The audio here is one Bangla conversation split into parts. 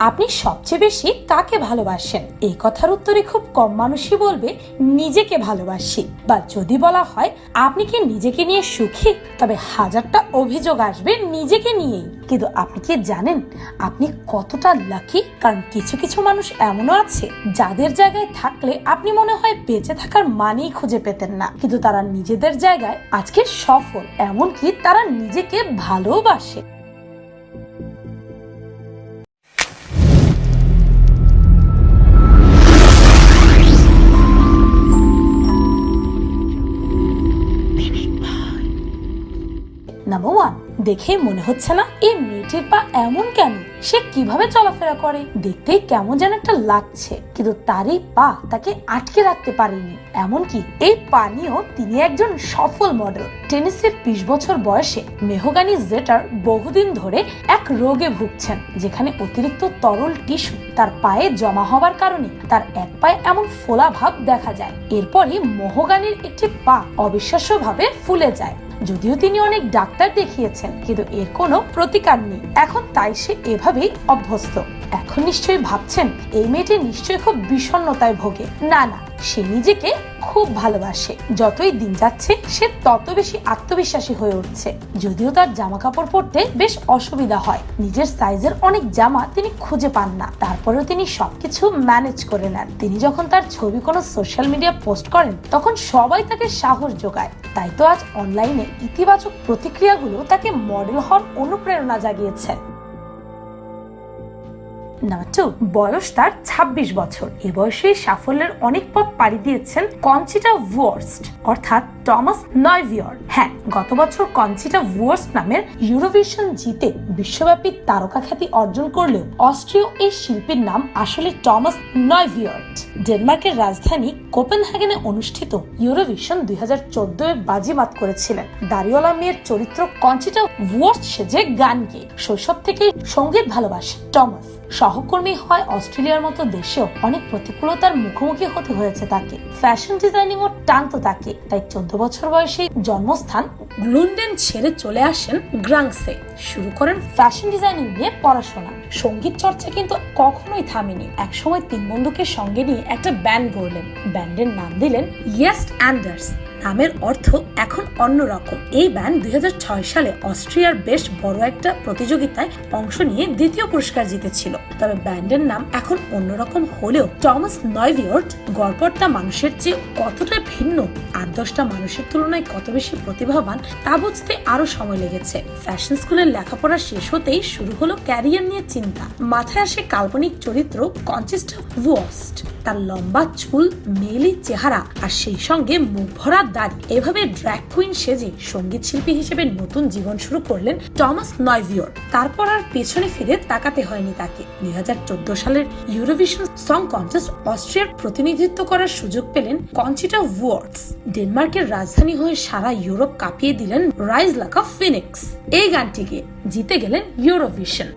আপনি সবচেয়ে বেশি কাকে ভালোবাসেন? এই কথার উত্তরে খুব কম মানুষই বলবে, নিজেকে ভালোবাসি। বা যদি বলা হয়, আপনি কি নিজেকে নিয়ে সুখী? তবে হাজারটা অভিযোগ আসবে নিজেকে নিয়েই। কিন্তু আপনি কি জানেন, আপনি কতটা লাকি কারণ কিছু কিছু মানুষ এমনও আছে, যাদের জায়গায় থাকলে আপনি মনে হয় বেঁচে থাকার মানেই খুঁজে পেতেন না। কিন্তু তারা নিজেদের জায়গায় আজকে সফল, এমনকি তারা নিজেকে ভালোবাসে। নাম্বার ওয়ান দেখেই মনে হচ্ছে না এই মেয়েটির পা এমন কেন? সে কীভাবে চলাফেরা করে? দেখতেই কেমন যেন একটা লাগছে, কিন্তু তার এই পা তাকে আটকে রাখতে পারেনি। এমনকি এই পা নিয়েও তিনি একজন সফল মডেল টেনিসের বিশ বছর বয়সে মেহগানি জেটার বহুদিন ধরে এক রোগে ভুগছেন, যেখানে অতিরিক্ত তরল টিস্যু তার পায়ে জমা হওয়ার কারণে তার এক পায়ে এমন ফোলা ভাব দেখা যায়। এরপরই মোহগানির একটি পা অবিশ্বাস্যভাবে ফুলে যায়। যদিও তিনি অনেক ডাক্তার দেখিয়েছেন, কিন্তু এর কোনো প্রতিকার নেই। এখন তাই সে এভাবেই অভ্যস্ত। এখন নিশ্চয়ই ভাবছেন, এই মেয়েটি নিশ্চয়ই খুব বিষণ্ণতায় ভোগে। না না, সে নিজেকে খুব ভালোবাসে। যতই দিন যাচ্ছে, সে তত বেশি আত্মবিশ্বাসী হয়ে উঠছে। যদিও তার জামা কাপড় পরতে বেশ অসুবিধা হয়। নিজের সাইজের অনেক জামা তিনি খুঁজে পান না। তারপরেও তিনি সবকিছু ম্যানেজ করে নেন। তিনি যখন তার ছবি কোনো সোশ্যাল মিডিয়া পোস্ট করেন, তখন সবাই তাকে সাহস যোগায়। তাই তো আজ অনলাইনে ইতিবাচক প্রতিক্রিয়াগুলো তাকে মডেল হওয়ার অনুপ্রেরণা জাগিয়েছে। নাম্বার বয়স তার ২৬ বছর। এ বয়সে সাফল্যের অনেক পথ পাড়ি দিয়েছেন কনচিটা ওয়ার্স্ট অর্থাৎ টমাস নয়ভিয়র। হ্যাঁ গত বছর কনচিটা ওয়ার্স্ট নামের ইউরোভিশন জিতে বিশ্বব্যাপী তারকা খ্যাতি অর্জন করলেও অস্ট্রীয় এই শিল্পীর নাম আসলে টমাস নয়ভিয়র্ট ডেনমার্কের রাজধানী কোপেনহেগেনে অনুষ্ঠিত ইউরোভিশন দুই হাজার চোদ্দোয় বাজিমাত করেছিলেন। দাড়িওয়ালা মেয়ের চরিত্র কঞ্চিটা ভুয়ার্স্ট সেজে গান গেয়ে। শৈশব থেকেই সংগীত ভালোবাসে টমাস। সহকর্মী হয় অস্ট্রেলিয়ার মতো দেশেও অনেক প্রতিকূলতার মুখোমুখি হতে হয়েছে তাকে। ফ্যাশন ডিজাইনিং ও টানতো তাকে। তাই চোদ্দ বছর বয়সে জন্মস্থান লন্ডন ছেড়ে চলে আসেন গ্রাংসে। শুরু করেন ফ্যাশন ডিজাইনিং নিয়ে পড়াশোনা। সংগীত চর্চা কিন্তু কখনোই থামেনি। একসময় তিন বন্ধুকে সঙ্গে নিয়ে একটা ব্যান্ড গড়লেন। ব্যান্ডের নাম দিলেন ইয়েস্ট অ্যান্ডার্স নামের অর্থ এখন অন্যরকম। এই ব্যান্ড দুই হাজার ছয় সালে অস্ট্রিয়ার বেশ বড় একটা প্রতিযোগিতায় অংশ নিয়ে দ্বিতীয় পুরস্কার জিতেছিল। তবে ব্যান্ডের নাম এখন অন্যরকম হলেও টমাস নয়ভিয়র্ট গড়পড়তা মানুষের চেয়ে কতটা ভিন্ন আট দশটা মানুষের তুলনায় কত বেশি প্রতিভাবান তা বুঝতে আরও সময় লেগেছে। ফ্যাশন স্কুলের লেখাপড়া শেষ হতেই শুরু হলো ক্যারিয়ার নিয়ে চিন্তা। মাথায় আসে কাল্পনিক চরিত্র কনচেস্টা ওয়াস্ট তার লম্বা চুল মেলি চেহারা আর সেই সঙ্গে মুখ ভরা দাড়ি। এভাবে ড্র্যাগ কুইন সেজে সংগীত শিল্পী হিসেবে নতুন জীবন শুরু করলেন টমাস নয়ভিওর তারপর আর পেছনে ফিরে তাকাতে হয়নি তাকে। দুই হাজার চোদ্দ সালের ইউরোভিশন সং কন্টেস্ট অস্ট্রিয়ার প্রতিনিধিত্ব করার সুযোগ পেলেন কনচিটা ওয়ার্ডস। ডেনমার্কের রাজধানী হয়ে সারা ইউরোপ কাঁপিয়ে দিলেন রাইজ লাকা ফিনিক্স। এই গানটিকে জিতে গেলেন ইউরোভিশন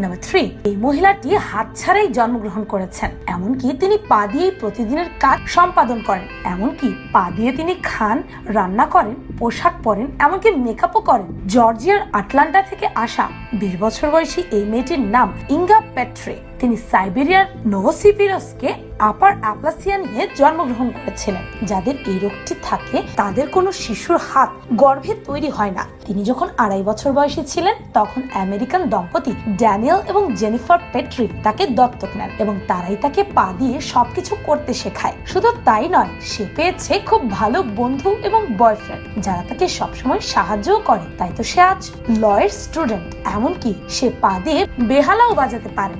নাম্বার থ্রি এই মহিলাটি হাত ছাড়াই জন্মগ্রহণ করেছেন। এমনকি তিনি পা দিয়েই প্রতিদিনের কাজ সম্পাদন করেন। এমনকি পা দিয়ে তিনি খান, রান্না করেন, পোশাক পরেন, এমনকি মেকআপও করেন। জর্জিয়ার আটলান্টা থেকে আসা বিশ বছর বয়সী এই মেয়েটির নাম ইঙ্গা পেট্রে। তিনি সাইবেরিয়ার নোভোসিভিরাসকে আপার অ্যাপ্লাসিয়া নিয়ে জন্মগ্রহণ করেছিলেন। যাদের এই রোগটি থাকে, তাদের কোনো শিশুর হাত গর্ভে তৈরি হয় না। তিনি যখন আড়াই বছর বয়সী ছিলেন, তখন আমেরিকান দম্পতি ড্যানিয়েল এবং জেনিফার পেট্রি তাকে দত্তক নেন এবং তারাই তাকে পা দিয়ে সবকিছু করতে শেখায়। শুধু তাই নয়, সে পেয়েছে খুব ভালো বন্ধু এবং বয়ফ্রেন্ড, যারা তাকে সবসময় সাহায্যও করে। তাই তো সে আজ লয়ের স্টুডেন্ট। এমনকি সে পা দিয়ে বেহালাও বাজাতে পারে।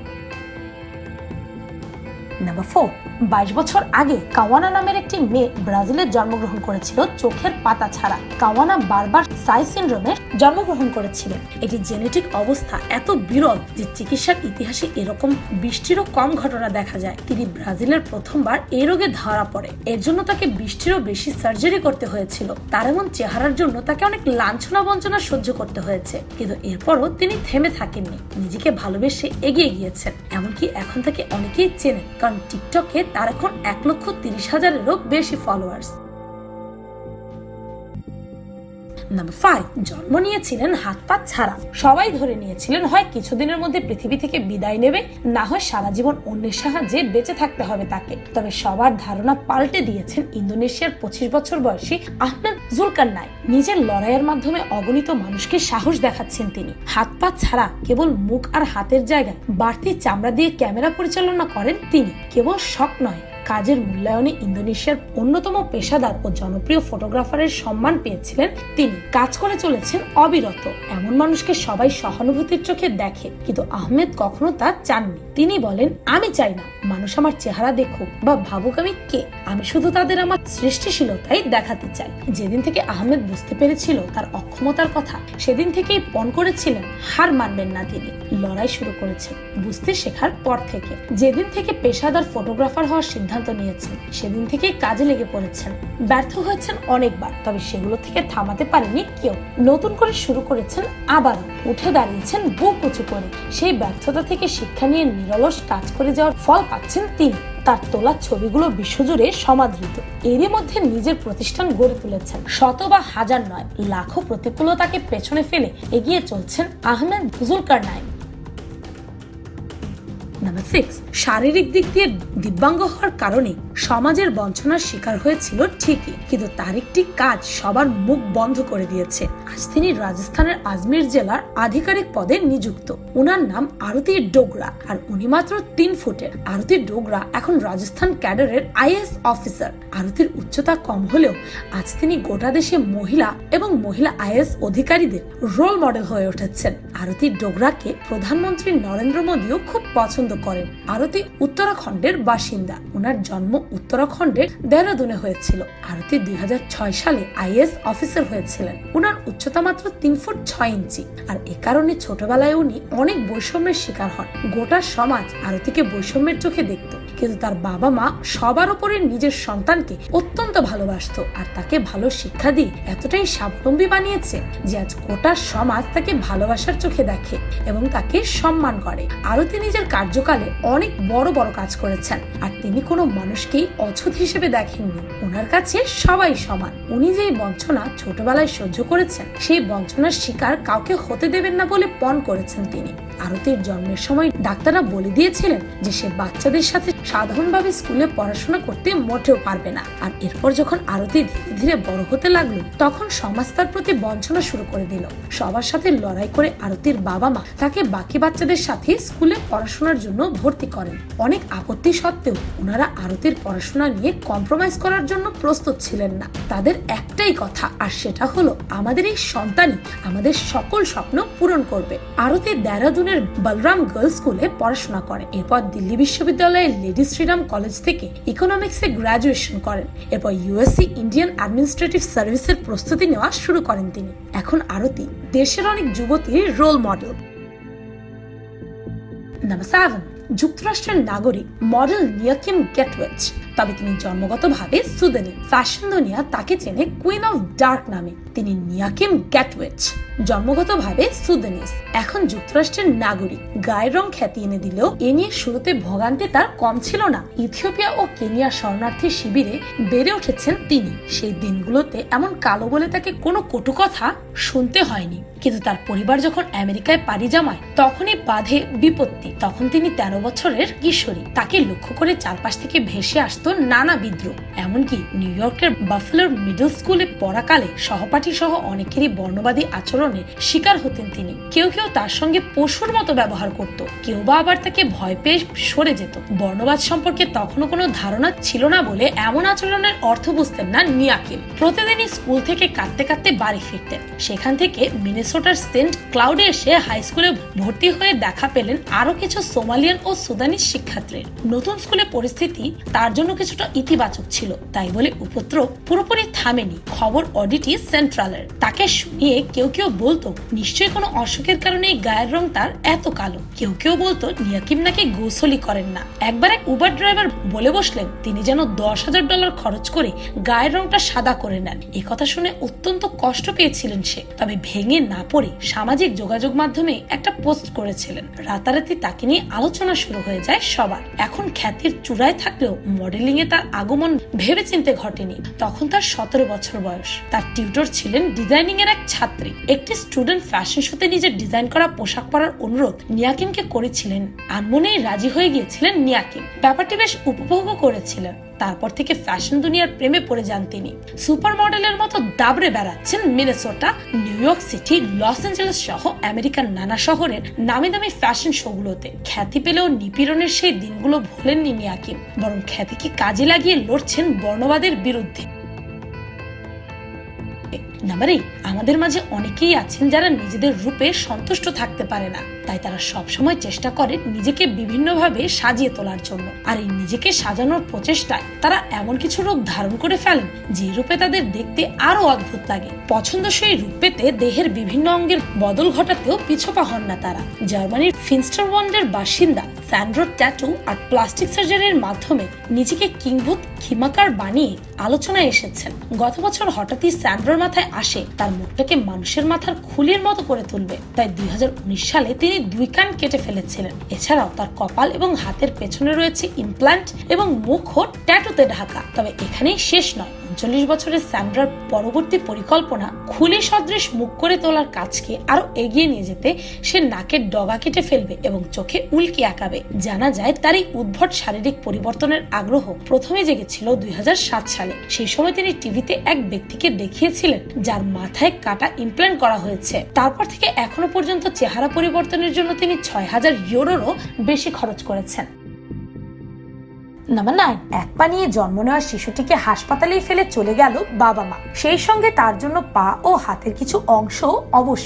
নাম্বার ফোর বাইশ বছর আগে কাওয়ানা নামের একটি মেয়ে ব্রাজিলে জন্মগ্রহণ করেছিল চোখের পাতা ছাড়া। কাওয়ানা বারবার সাই সিন্ড্রোমে জন্মগ্রহণ করেছিলেন। এটি জেনেটিক অবস্থা এত বিরল যে চিকিৎসার ইতিহাসে এরকম বৃষ্টিরও কম ঘটনা দেখা যায়। তিনি ব্রাজিলের প্রথমবার এই রোগে ধরা পড়ে। এর জন্য তাকে বৃষ্টিরও বেশি সার্জারি করতে হয়েছিল। তার এমন চেহারার জন্য তাকে অনেক লাঞ্ছনা বঞ্চনা সহ্য করতে হয়েছে। কিন্তু এরপরও তিনি থেমে থাকেননি। নিজেকে ভালোবেসে এগিয়ে গিয়েছেন। এমনকি এখন তাকে অনেকেই চেনে কারণ টিকটকে তার এখন এক লক্ষ তিরিশ হাজারেরও বেশি ফলোয়ার্স নাম্বার ফাইভ জন্ম নিয়েছিলেন হাত পা ছাড়া। সবাই ধরে নিয়েছিলেন হয় কিছুদিনের মধ্যে পৃথিবী থেকে বিদায় নেবে, না হয় সারা জীবন অন্যের সাহায্যে বেঁচে থাকতে হবে তাকে। তবে সবার ধারণা পাল্টে দিয়েছেন ইন্দোনেশিয়ার পঁচিশ বছর বয়সী আহমেদ জুলকার নাই নিজের লড়াইয়ের মাধ্যমে অগণিত মানুষকে সাহস দেখাচ্ছেন তিনি। হাত পা ছাড়া কেবল মুখ আর হাতের জায়গায় বাড়তি চামড়া দিয়ে ক্যামেরা পরিচালনা করেন তিনি। কেবল শখ নয় কাজের মূল্যায়নে ইন্দোনেশিয়ার অন্যতম পেশাদার ও জনপ্রিয় ফটোগ্রাফারের সম্মান পেয়েছিলেন তিনি। কাজ করে চলেছেন অবিরত। এমন মানুষকে সবাই সহানুভূতির চোখে দেখে, কিন্তু আহমেদ কখনো তা চাননি। তিনি বলেন, আমি চাই না। মানুষ আমার চেহারা দেখুক বা ভাবুক আমি কে। আমি শুধু তাদের আমার সৃষ্টিশীলতাই দেখাতে চাই। যেদিন থেকে আহমেদ বুঝতে পেরেছিল তার অক্ষমতার কথা, সেদিন থেকেই পণ করেছিলেন হার মানবেন না তিনি। লড়াই শুরু করেছেন বুঝতে শেখার পর থেকে। যেদিন থেকে পেশাদার ফটোগ্রাফার হওয়ার সিদ্ধান্ত নিয়েছেন। সেদিন থেকেই কাজে লেগে পড়েছেন। ব্যর্থ হয়েছেন অনেকবার, তবে সেগুলো থেকে থামাতে পারেনি কেউ। নতুন করে শুরু করেছেন আবারও উঠে দাঁড়িয়েছেন বুক উঁচু করে। সেই ব্যর্থতা থেকে শিক্ষা নিয়ে নিরলস কাজ করে যাওয়ার ফল পাচ্ছেন তিনি। তার তোলা ছবিগুলো বিশ্বজুড়ে সমাদৃত। এরই মধ্যে নিজের প্রতিষ্ঠান গড়ে তুলেছেন। শত বা হাজার নয়, লাখো প্রতিকূলতাকে পেছনে ফেলে এগিয়ে চলছেন আহমেদ জুলকার নাইক নাম্বার সিক্স শারীরিক দিক দিয়ে দিব্যাঙ্গ হওয়ার কারণে সমাজের বঞ্চনার শিকার হয়েছিল ঠিকই, কিন্তু তার একটি কাজ সবার মুখ বন্ধ করে দিয়েছে। আজ তিনি রাজস্থানের আজমির জেলার আধিকারিক পদে নিযুক্ত। ওনার নাম আরতি ডোগরা, আর উনি মাত্র তিন ফুটের। আরতি ডোগরা এখন রাজস্থান ক্যাডারের আইএস অফিসার। আরতির উচ্চতা কম হলেও আজ তিনি গোটা দেশে মহিলা এবং মহিলা আইএস অধিকারীদের রোল মডেল হয়ে উঠেছেন। আরতি ডোগরাকে প্রধানমন্ত্রী নরেন্দ্র মোদীও খুব পছন্দ করেন। আরতি উত্তরাখণ্ডের বাসিন্দা। ওনার জন্ম উত্তরাখণ্ডের দেহরাদুনে হয়েছিল। আরতি দুই হাজার ছয় সালে আইএস অফিসার হয়েছিলেন। ওনার উচ্চতা মাত্র তিন ফুট ছয় ইঞ্চি। আর এ কারণে ছোটবেলায় উনি অনেক বৈষম্যের শিকার হন। গোটা সমাজ আরতিকে বৈষম্যের চোখে দেখত। কিন্তু তার বাবা মা সবার উপরে নিজের সন্তানকে অত্যন্ত ভালোবাসতো আর তাকে ভালো শিক্ষা দিয়ে এতটাই স্বাবলম্বী বানিয়েছে যে আজ গোটা সমাজ তাকে ভালোবাসার চোখে দেখে এবং তাকে সম্মান করে। আরতি নিজের কার্যকালে অনেক বড় বড় কাজ করেছেন আর তিনি কোনো মানুষকেই অছুত হিসেবে দেখেননি। ওনার কাছে সবাই সমান। উনি যেই বঞ্চনা ছোটবেলায় সহ্য করেছেন, সেই বঞ্চনার শিকার কাউকে হতে দেবেন না বলে পণ করেছেন তিনি। আরতির জন্মের সময় ডাক্তাররা বলে দিয়েছিলেন যে সে বাচ্চাদের সাথে সাধারণভাবে স্কুলে পড়াশোনা করতে মোটেও পারবে না। আর এরপর যখন আরতি ধীরে ধীরে বড় হতে লাগল, তখন সমাজ তার প্রতি বঞ্চনা শুরু করে দিল। সবার সাথে লড়াই করে আরতির বাবা মা তাকে বাকি বাচ্চাদের সাথে স্কুলে পড়াশোনার জন্য ভর্তি করেন। অনেক আপত্তি সত্ত্বেও ওনারা আরতির পড়াশোনা নিয়ে কম্প্রোমাইজ করার জন্য প্রস্তুত ছিলেন না। তাদের একটাই কথা, আর সেটা হলো, আমাদের এই সন্তানই আমাদের সকল স্বপ্ন পূরণ করবে। আরতি দেহরাদুনের বলরাম গার্লস স্কুলে পড়াশোনা করেন এরপর দিল্লি বিশ্ববিদ্যালয়ের লেডি শ্রীরাম কলেজ থেকে ইকোনমিক্সে গ্রাজুয়েশন করেন। এরপর ইউএসসি ইন্ডিয়ান অ্যাডমিনিস্ট্রেটিভ সার্ভিসের প্রস্তুতি নেওয়া শুরু করেন তিনি। এখন আরতি দেশের অনেক যুবতীর রোল মডেল নাম্বার যুক্তরাষ্ট্রের নাগরিক মডেল নিয়াকিম গেটওয়েচ তবে তিনি জন্মগতভাবে সুদানি। ফ্যাশন দুনিয়া তাকে চেনে কুইন অফ ডার্ক নামে। তিনি নিয়াকিম গ্যাটওয়েচ জন্মগতভাবে সুদানিস। এখন যুক্তরাষ্ট্রের নাগরিক। গায়ের রং খ্যাতি এনে দিলেও এ নিয়ে শুরুতে ভোগান্তি তার কম ছিল না। ইথিওপিয়া ও কেনিয়া শরণার্থী শিবিরে বেড়ে উঠেছেন তিনি। সেই দিনগুলোতে এমন কালো বলে তাকে কোনো কটু কথা শুনতে হয়নি। কিন্তু তার পরিবার যখন আমেরিকায় পাড়ি জমায়, তখনই বাধে বিপত্তি। তখন তিনি তেরো বছরের কিশোরী। তাকে লক্ষ্য করে চারপাশ থেকে ভেসে আসতো নানা বিদ্রোহ। এমনকি নিউ ইয়র্কের বাফেলোর মিডল স্কুলে পড়াকালে সহপাঠী সহ অনেকেরই বর্ণবাদী আচরণের শিকার হতেন তিনি। কেউ কেউ তার সঙ্গে পশুর মতো ব্যবহার করত। কেউ বা আবার তাকে ভয় পেয়ে সরে যেত। বর্ণবাদ সম্পর্কে তখনও কোনো ধারণা ছিল না বলে এমন আচরণের অর্থ বুঝতেন না নিয়াকিম। প্রতিদিনই স্কুল থেকে কাঁদতে কাঁদতে বাড়ি ফিরতেন। সেখান থেকে মিনেসোটার সেন্ট ক্লাউডে এসে হাই স্কুলে ভর্তি হয়ে দেখা পেলেন আরও কিছু সোমালিয়ান ও সুদানি শিক্ষার্থীর। নতুন স্কুলে পরিস্থিতি তার জন্য কিছুটা ইতিবাচক ছিল। তাই বলে উপদ্রব পুরোপুরি থামেনি। খবর অডিটি সেন্ট্রালের তাকে শুনিয়ে কেউ কেউ বলতো, নিশ্চয়ই কোনো অসুখের কারণে এই গায়ের রং তার এত কালো। কেউ কেউ বলতো, নিয়াকিম নাকি গোসলই করেন না। একবার এক উবার ড্রাইভার বলে বসলেন, তিনি যেন দশ হাজার ডলার খরচ করে গায়ের রংটা সাদা করে নেন। এ কথা শুনে অত্যন্ত কষ্ট পেয়েছিলেন সে, তবে ভেঙে না পড়ে সামাজিক যোগাযোগ মাধ্যমে একটা পোস্ট করেছিলেন। রাতারাতি তাকে নিয়ে আলোচনা শুরু হয়ে যায় সবার। এখন খ্যাতির চূড়ায় থাকলেও মডেলিং এ তার আগমন ভেবে চিনতে ঘটেনি। তখন তার সতেরো বছর বয়স। তার টিউটর ছিলেন ডিজাইনিং এর এক ছাত্রী। একটি স্টুডেন্ট ফ্যাশন শোতে নিজের ডিজাইন করা পোশাক পরার অনুরোধ নিয়াকিমকে করেছিলেন। আনমনেই রাজি হয়ে গিয়েছিলেন নিয়াকিম ব্যাপারটি বেশ উপভোগও করেছিলেন। তারপর থেকে ফ্যাশন দুনিয়ার প্রেমে পড়ে যান তিনি। সুপার মডেলের মতো দাবড়ে বেড়াচ্ছেন Minnesota, New York City, Los Angeles সহ আমেরিকার নানা শহরের নামি দামি ফ্যাশন শোগুলোতে। খ্যাতি পেলেও নিপীড়নের সেই দিনগুলো ভোলেননি মিয়াকিম বরং খ্যাতিকে কাজে লাগিয়ে লড়ছেন বর্ণবাদের বিরুদ্ধে। নাম্বার এইট, আমাদের মাঝে অনেকেই আছেন যারা নিজেদের রূপে সন্তুষ্ট থাকতে পারে না। তাই তারা সব সময় চেষ্টা করে নিজেকে বিভিন্নভাবে সাজিয়ে তোলার জন্য। আর এই নিজেকে সাজানোর প্রচেষ্টায় তারা এমন কিছু রূপ ধারণ করে ফেলেন যে রূপে তাদের দেখতে আরও অদ্ভুত লাগে। পছন্দসই রূপ পেতে দেহের বিভিন্ন অঙ্গের বদল ঘটাতেও পিছপা হন না তারা। জার্মানির ফিনস্টারওয়ান্ডের বাসিন্দা স্যান্ড্রো ট্যাটু আর প্লাস্টিক সার্জারির মাধ্যমে নিজেকে কিংভূত খিমাকার বানিয়ে আলোচনায় এসেছেন। গত বছর হঠাৎই স্যান্ড্রোর মাথায় আসে, তার মুখটাকে মানুষের মাথার খুলির মতো করে তুলবে। তাই দুই হাজার উনিশ সালে তিনি দুই কান কেটে ফেলেছিলেন। এছাড়াও তার কপাল এবং হাতের পেছনে রয়েছে ইমপ্ল্যান্ট এবং মুখও ট্যাটুতে ঢাকা। তবে এখানেই শেষ নয়। উনচল্লিশ বছরের স্যান্ড্রার পরবর্তী পরিকল্পনা খুলি সদৃশ মুখ করে তোলার কাজকে আরও এগিয়ে নিয়ে যেতে সে নাকের ডগা কেটে ফেলবে এবং চোখে উল্কি আঁকাবে। জানা যায় তার এই উদ্ভট শারীরিক পরিবর্তনের আগ্রহ প্রথমে জেগেছিল দুই হাজার সাত সালে। সেই সময় তিনি টিভিতে এক ব্যক্তিকে দেখিয়েছিলেন, যার মাথায় কাটা ইমপ্ল্যান্ট করা হয়েছে। তারপর থেকে এখনও পর্যন্ত চেহারা পরিবর্তনের জন্য তিনি ছয় হাজার ইউরোরও বেশি খরচ করেছেন। নাম্বার নাইন এক পা নিয়ে জন্ম নেওয়া শিশুটিকে হাসপাতালেই ফেলে চলে গেল বাবা মা। সেই সঙ্গে তার জন্য পা ও হাতের কিছু অংশ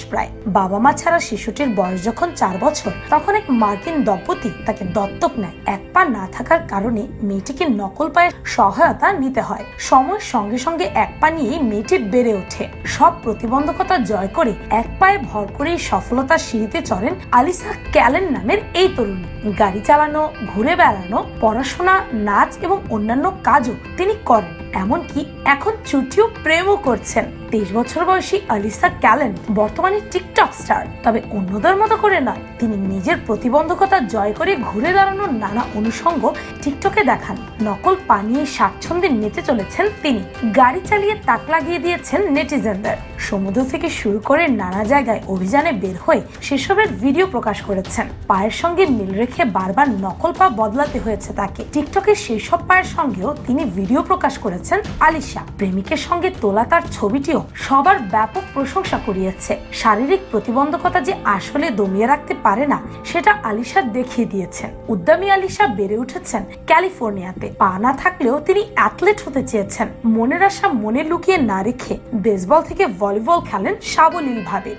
প্রায় বাবা মা ছাড়া শিশুটির বয়স যখন চার বছর, তখন এক মার্কিন দম্পতি তাকে দত্তক নেয়। এক পা না থাকার কারণে মেয়েটিকে নকল পায়ের সহায়তা নিতে হয়। সময়ের সঙ্গে সঙ্গে এক পা নিয়েই মেয়েটি বেড়ে ওঠে। সব প্রতিবন্ধকতা জয় করে এক পায়ে ভর করেই সফলতার সিঁড়িতে চড়েন আলিসা ক্যালেন নামের এই তরুণী। গাড়ি চালানো, ঘুরে বেড়ানো, পড়াশোনা নাচ এবং অন্যান্য কাজও তিনি করেন। এমনকি এখন চুটিও প্রেমও করছেন। তেইশ বছর বয়সী আলিসা ক্যালেন বর্তমানে টিকটক স্টার। তবে অন্যদের মতো করে নয়, তিনি নিজের প্রতিবন্ধকতা জয় করে ঘুরে দাঁড়ানোর নানা অনুষঙ্গ টিকটকে দেখান। নকল পানিয়ে স্বাচ্ছন্দ্যে নেচে চলেছেন তিনি। গাড়ি চালিয়ে তাক লাগিয়ে দিয়েছেন নেটিজেনদের। সমুদ্র থেকে শুরু করে নানা জায়গায় অভিযানে বের হয়ে সেসবের ভিডিও প্রকাশ করেছেন। পায়ের সঙ্গে মিল রেখে বারবার নকল পা বদলাতে হয়েছে তাকে। টিকটকের সেই সব পায়ের সঙ্গেও তিনি ভিডিও প্রকাশ করেছেন। আলিশা। প্রেমিকের সঙ্গে তোলা তার ছবিটিও সবার ব্যাপক প্রশংসা করিয়েছে শারীরিক প্রতিবন্ধকতা যে আসলে দমিয়ে রাখতে পারে না, সেটা আলিশা দেখিয়ে দিয়েছেন। উদ্যমী আলিশা বেড়ে উঠেছেন ক্যালিফোর্নিয়াতে। পা না থাকলেও তিনি অ্যাথলেট হতে চেয়েছেন। মনের আশা মনে লুকিয়ে না রেখে বেসবল থেকে ভলিবল খেলেন সাবলীলভাবে।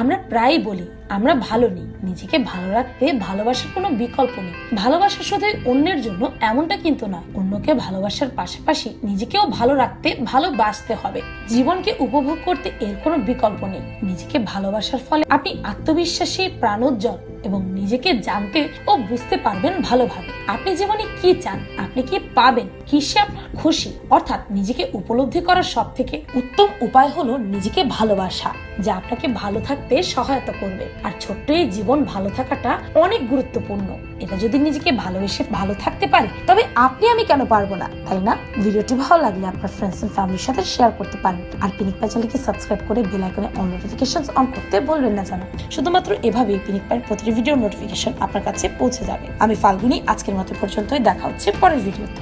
আমরা প্রায়ই বলি আমরা ভালো নেই, নিজেকে ভালো রাখতে ভালোবাসার কোনো বিকল্প নেই। ভালোবাসা শুধু অন্যের জন্য এমনটা কিন্তু নয়, অন্যকে ভালোবাসার পাশাপাশি নিজেকেও ভালো রাখতে, ভালোবাসতে হবে। জীবনকে উপভোগ করতে এর কোনো বিকল্প নেই, নিজেকে ভালোবাসার ফলে আপনি আত্মবিশ্বাসী, প্রাণোজ্জ্বল এবং নিজেকে জানতে ও বুঝতে পারবেন ভালোভাবে। আপনি জীবনে কি চান, আপনি কি পাবেন, কিসে আপনার খুশি? অর্থাৎ নিজেকে উপলব্ধি করার সব থেকে উত্তম উপায় হলো নিজেকে ভালোবাসা, যা আপনাকে ভালো থাকতে সহায়তা করবে। আর ছোট্ট এই জীবন ভালো থাকাটা অনেক গুরুত্বপূর্ণ। এটা যদি নিজেকে ভালোবেসে ভালো থাকতে পারে, তবে আপনি আমি কেন পারব না? তাই না? ভিডিওটি ভালো লাগলে আপনার ফ্রেন্ডস এন্ড ফ্যামিলির সাথে শেয়ার করতে পারেন। আর পিনিক পাই চ্যানেলকে সাবস্ক্রাইব করে বেল আইকনে অন নোটিফিকেশন অন করতে বলবেন না জানো শুধুমাত্র এভাবেই পিনিক পাইয়ের প্রতিটি ভিডিও নোটিফিকেশন আপনার কাছে পৌঁছে যাবে। আমি ফাল্গুনি, আজকের মতো পর্যন্তই। দেখা হচ্ছে পরের ভিডিওতে